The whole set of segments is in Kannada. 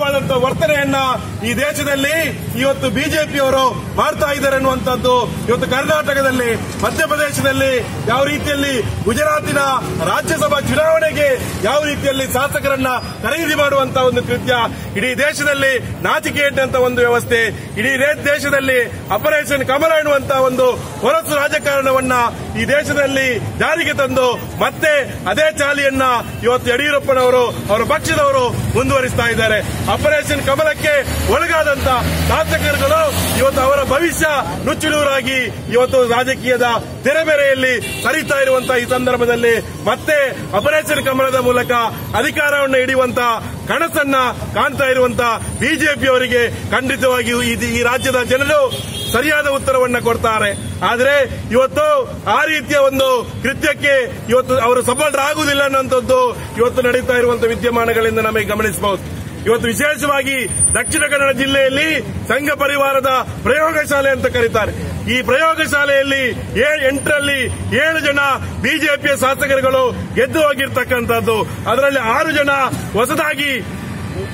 ವಿಚಿತ್ರವಾದಂತಹ ವರ್ತನೆಯನ್ನ ಈ ದೇಶದಲ್ಲಿ ಇವತ್ತು ಬಿಜೆಪಿಯವರು ಮಾಡ್ತಾ ಇದ್ದಾರೆ ಅನ್ನುವಂಥದ್ದು ಇವತ್ತು ಕರ್ನಾಟಕದಲ್ಲಿ, ಮಧ್ಯಪ್ರದೇಶದಲ್ಲಿ ಯಾವ ರೀತಿಯಲ್ಲಿ ಗುಜರಾತಿನ ರಾಜ್ಯಸಭಾ ಚುನಾವಣೆಗೆ ಯಾವ ರೀತಿಯಲ್ಲಿ ಶಾಸಕರನ್ನ ಖರೀದಿ ಮಾಡುವಂತಹ ಒಂದು ಕೃತ್ಯ. ಇಡೀ ದೇಶದಲ್ಲಿ ನಾಚಿಕೆ ಇಟ್ಟಂತ ಒಂದು ವ್ಯವಸ್ಥೆ. ಇಡೀ ದೇಶದಲ್ಲಿ ಆಪರೇಷನ್ ಕಮಲ ಎನ್ನುವಂತಹ ಒಂದು ಹೊರಸು ರಾಜಕಾರಣವನ್ನ ಈ ದೇಶದಲ್ಲಿ ಜಾರಿಗೆ ತಂದು ಮತ್ತೆ ಅದೇ ಚಾಲಿಯನ್ನ ಇವತ್ತು ಯಡಿಯೂರಪ್ಪನವರು, ಅವರ ಪಕ್ಷದವರು ಮುಂದುವರಿಸ್ತಾ ಇದ್ದಾರೆ. ಆಪರೇಷನ್ ಕಮಲಕ್ಕೆ ಒಳಗಾದಂತ ಶಾಸಕರುಗಳು ಇವತ್ತು ಅವರ ಭವಿಷ್ಯ ನುಚ್ಚುನೂರಾಗಿ ಇವತ್ತು ರಾಜಕೀಯದ ತೆರೆಮೆರೆಯಲ್ಲಿ ಸರಿತಾ ಇರುವಂತಹ ಈ ಸಂದರ್ಭದಲ್ಲಿ ಮತ್ತೆ ಆಪರೇಷನ್ ಕಮಲದ ಮೂಲಕ ಅಧಿಕಾರವನ್ನು ಹಿಡಿಯುವಂತ ಕನಸನ್ನ ಕಾಣ್ತಾ ಇರುವಂತ ಬಿಜೆಪಿಯವರಿಗೆ ಖಂಡಿತವಾಗಿಯೂ ಈ- ಈ ರಾಜ್ಯದ ಜನರು ಸರಿಯಾದ ಉತ್ತರವನ್ನು ಕೊಡ್ತಾರೆ. ಆದರೆ ಇವತ್ತು ಆ ರೀತಿಯ ಒಂದು ಕೃತ್ಯಕ್ಕೆ ಇವತ್ತು ಅವರು ಸಫಲರಾಗುವುದಿಲ್ಲ ಅನ್ನುವಂಥದ್ದು ಇವತ್ತು ನಡೀತಾ ಇರುವಂತಹ ವಿದ್ಯಮಾನಗಳಿಂದ ನಮಗೆ ಗಮನಿಸಬಹುದು. ಇವತ್ತು ವಿಶೇಷವಾಗಿ ದಕ್ಷಿಣ ಕನ್ನಡ ಜಿಲ್ಲೆಯಲ್ಲಿ ಸಂಘ ಪರಿವಾರದ ಪ್ರಯೋಗಶಾಲೆ ಅಂತ ಕರೀತಾರೆ. ಈ ಪ್ರಯೋಗಶಾಲೆಯಲ್ಲಿ ಎಂಟರಲ್ಲಿ ಏಳು ಜನ ಬಿಜೆಪಿಯ ಶಾಸಕರುಗಳು ಗೆದ್ದು ಹೋಗಿರ್ತಕ್ಕಂಥದ್ದು. ಅದರಲ್ಲಿ ಆರು ಜನ ಹೊಸದಾಗಿ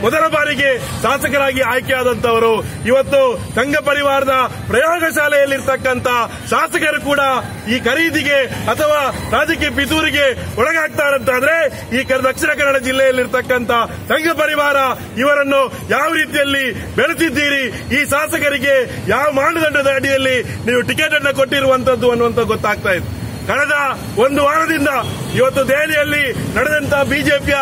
ಮೊದಲ ಬಾರಿಗೆ ಶಾಸಕರಾಗಿ ಆಯ್ಕೆಯಾದಂತವರು ಇವತ್ತು ಸಂಘ ಪರಿವಾರದ ಪ್ರಯೋಗಶಾಲೆಯಲ್ಲಿರ್ತಕ್ಕಂಥ ಶಾಸಕರು ಕೂಡ ಈ ಖರೀದಿಗೆ ಅಥವಾ ರಾಜಕೀಯ ಪಿತೂರಿಗೆ ಒಳಗಾಗ್ತಾರಂತಾದ್ರೆ ಈ ದಕ್ಷಿಣ ಕನ್ನಡ ಜಿಲ್ಲೆಯಲ್ಲಿರ್ತಕ್ಕಂಥ ಸಂಘ ಪರಿವಾರ ಇವರನ್ನು ಯಾವ ರೀತಿಯಲ್ಲಿ ಬೆಳೆಸಿದ್ದೀರಿ, ಈ ಶಾಸಕರಿಗೆ ಯಾವ ಮಾನದಂಡದ ಅಡಿಯಲ್ಲಿ ನೀವು ಟಿಕೆಟ್ ಅನ್ನು ಕೊಟ್ಟಿರುವಂತದ್ದು ಅನ್ನುವಂತ ಗೊತ್ತಾಗ್ತಾ ಇದೆ ಕಳೆದ ಒಂದು ವಾರದಿಂದ ಇವತ್ತು ದೆಹಲಿಯಲ್ಲಿ ನಡೆದಂತ ಬಿಜೆಪಿಯ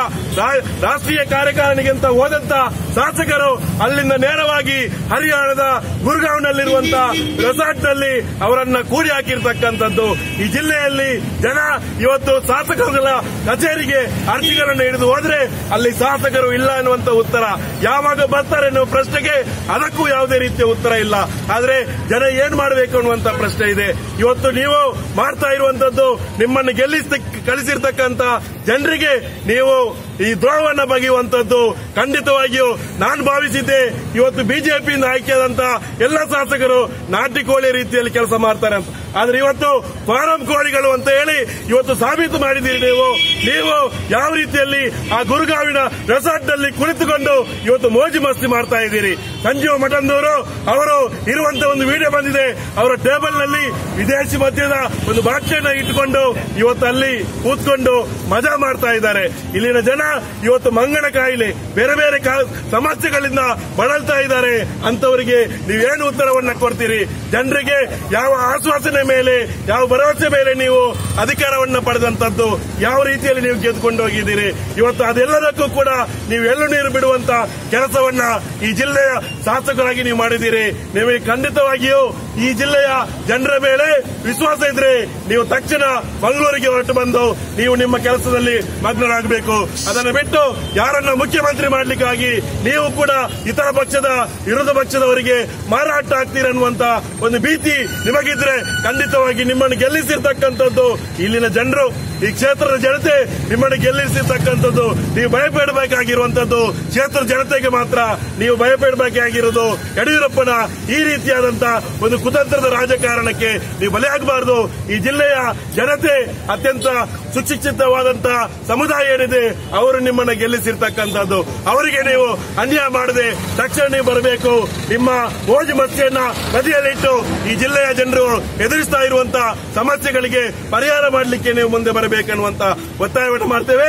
ರಾಷ್ಟ್ರೀಯ ಕಾರ್ಯಕಾರಿಣಿಗೆ ಅಂತ ಹೋದಂತ ಶಾಸಕರು ಅಲ್ಲಿಂದ ನೇರವಾಗಿ ಹರಿಯಾಣದ ಗುರುಗಾಂವ್ನಲ್ಲಿರುವಂತಹ ರೆಸಾರ್ಟ್ನಲ್ಲಿ ಅವರನ್ನ ಕೂಡಿ ಹಾಕಿರ್ತಕ್ಕಂಥದ್ದು. ಈ ಜಿಲ್ಲೆಯಲ್ಲಿ ಜನ ಇವತ್ತು ಶಾಸಕರುಗಳ ಕಚೇರಿಗೆ ಅರ್ಜಿಗಳನ್ನು ಹಿಡಿದು ಹೋದ್ರೆ ಅಲ್ಲಿ ಶಾಸಕರು ಇಲ್ಲ ಅನ್ನುವಂತ ಉತ್ತರ. ಯಾವಾಗ ಬರ್ತಾರೆ ಅನ್ನೋ ಪ್ರಶ್ನೆಗೆ ಅದಕ್ಕೂ ಯಾವುದೇ ರೀತಿಯ ಉತ್ತರ ಇಲ್ಲ. ಆದರೆ ಜನ ಏನ್ ಮಾಡಬೇಕು ಅನ್ನುವಂತ ಪ್ರಶ್ನೆ ಇದೆ. ಇವತ್ತು ನೀವು ಮಾಡ್ತಾ ಇರುವಂತದ್ದು ನಿಮ್ಮನ್ನು ಗೆಲ್ಲಿಸಿ ಕಳಿಸಿರ್ತಕ್ಕಂತ ಜನರಿಗೆ ನೀವು ಈ ದ್ರೋಹವನ್ನ ಬಗೆಯುವಂತದ್ದು ಖಂಡಿತವಾಗಿಯೂ ನಾನು ಭಾವಿಸಿದ್ದೆ. ಇವತ್ತು ಬಿಜೆಪಿಯಿಂದ ಆಯ್ಕೆಯಾದಂತ ಎಲ್ಲ ಶಾಸಕರು ನಾಟಿ ಕೋಳಿ ರೀತಿಯಲ್ಲಿ ಕೆಲಸ ಮಾಡ್ತಾರೆ ಅಂತ. ಆದ್ರೆ ಇವತ್ತು ಫಾರಂ ಕೋಳಿಗಳು ಅಂತ ಹೇಳಿ ಇವತ್ತು ಸಾಬೀತು ಮಾಡಿದ್ದೀರಿ ನೀವು. ನೀವು ಯಾವ ರೀತಿಯಲ್ಲಿ ಆ ಗುರುಗಾವಿನ ರೆಸಾರ್ಟ್ನಲ್ಲಿ ಕುಳಿತುಕೊಂಡು ಇವತ್ತು ಮೋಜು ಮಸ್ತಿ ಮಾಡ್ತಾ ಇದ್ದೀರಿ. ಸಂಜೀವ ಮಠಂದವರು ಅವರು ಇರುವಂತ ಒಂದು ವಿಡಿಯೋ ಬಂದಿದೆ. ಅವರ ಟೇಬಲ್ನಲ್ಲಿ ವಿದೇಶಿ ಮಧ್ಯದ ಒಂದು ಭಾಷೆಯನ್ನು ಇಟ್ಟುಕೊಂಡು ಇವತ್ತು ಅಲ್ಲಿ ಕೂತ್ಕೊಂಡು ಮಜಾ ಮಾಡ್ತಾ ಇದ್ದಾರೆ. ಇಲ್ಲಿನ ಜನ ಇವತ್ತು ಮಂಗನ ಕಾಯಿಲೆ, ಬೇರೆ ಬೇರೆ ಸಮಸ್ಯೆಗಳಿಂದ ಬಳಲ್ತಾ ಇದ್ದಾರೆ. ಅಂತವರಿಗೆ ನೀವೇನು ಉತ್ತರವನ್ನ ಕೊಡ್ತೀರಿ? ಜನರಿಗೆ ಯಾವ ಆಶ್ವಾಸನೆ ಮೇಲೆ, ಯಾವ ಭರವಸೆ ಮೇಲೆ ನೀವು ಅಧಿಕಾರವನ್ನ ಪಡೆದಂತದ್ದು ಯಾವ ರೀತಿಯಲ್ಲಿ ನೀವು ಗೆದ್ದುಕೊಂಡು ಹೋಗಿದ್ದೀರಿ? ಇವತ್ತು ಅದೆಲ್ಲದಕ್ಕೂ ಕೂಡ ನೀವು ಎಳ್ಳು ನೀರು ಬಿಡುವಂತ ಕೆಲಸವನ್ನ ಈ ಜಿಲ್ಲೆಯ ಶಾಸಕರಾಗಿ ನೀವು ಮಾಡಿದ್ದೀರಿ. ನಿಮಗೆ ಖಂಡಿತವಾಗಿಯೂ ಈ ಜಿಲ್ಲೆಯ ಜನರ ಮೇಲೆ ವಿಶ್ವಾಸ ಇದ್ರೆ ನೀವು ತಕ್ಷಣ ಮಂಗಳೂರಿಗೆ ಹೊರಟು ಬಂದು ನೀವು ನಿಮ್ಮ ಕೆಲಸದಲ್ಲಿ ಮಗ್ನರಾಗಬೇಕು. ಅದನ್ನು ಬಿಟ್ಟು ಯಾರನ್ನ ಮುಖ್ಯಮಂತ್ರಿ ಮಾಡಲಿಕ್ಕಾಗಿ ನೀವು ಕೂಡ ಇತರ ಪಕ್ಷದ ವಿರೋಧ ಪಕ್ಷದವರಿಗೆ ಮಾರಾಟ ಆಗ್ತೀರನ್ನುವಂತ ಒಂದು ಭೀತಿ ನಿಮಗಿದ್ರೆ ಖಂಡಿತವಾಗಿ ನಿಮ್ಮನ್ನು ಗೆಲ್ಲಿಸಿರ್ತಕ್ಕಂಥದ್ದು ಇಲ್ಲಿನ ಜನರು. ಈ ಕ್ಷೇತ್ರದ ಜನತೆ ನಿಮ್ಮನ್ನು ಗೆಲ್ಲಿಸಿರ್ತಕ್ಕಂಥದ್ದು. ನೀವು ಭಯಪಡಬೇಕಾಗಿರುವಂತದ್ದು ಕ್ಷೇತ್ರ ಜನತೆಗೆ ಮಾತ್ರ ನೀವು ಭಯಪಡಬೇಕಾಗಿರೋದು ಯಡಿಯೂರಪ್ಪನ ಈ ರೀತಿಯಾದಂತಹ ಒಂದು ಕುತಂತ್ರದ ರಾಜಕಾರಣಕ್ಕೆ ನೀವು ಬಲಿಯಾಗಬಾರದು ಈ ಜಿಲ್ಲೆಯ ಜನತೆ ಅತ್ಯಂತ ಸುಶಿಕ್ಷಿತವಾದಂತಹ ಸಮುದಾಯ ಏನಿದೆ, ಅವರು ನಿಮ್ಮನ್ನ ಗೆಲ್ಲಿಸಿರ್ತಕ್ಕಂಥದ್ದು. ಅವರಿಗೆ ನೀವು ಅನ್ಯಾಯ ಮಾಡದೆ ತಕ್ಷಣ ನೀವು ಬರಬೇಕು. ನಿಮ್ಮ ಮೋಜು ಮಸ್ತಿಯನ್ನ ನದಿಯಲ್ಲಿಟ್ಟು ಈ ಜಿಲ್ಲೆಯ ಜನರು ಎದುರಿಸ್ತಾ ಇರುವಂತಹ ಸಮಸ್ಯೆಗಳಿಗೆ ಪರಿಹಾರ ಮಾಡಲಿಕ್ಕೆ ನೀವು ಮುಂದೆ ಬರಬೇಕನ್ನುವಂತ ಒತ್ತಾಯವನ್ನು ಮಾಡ್ತೇವೆ.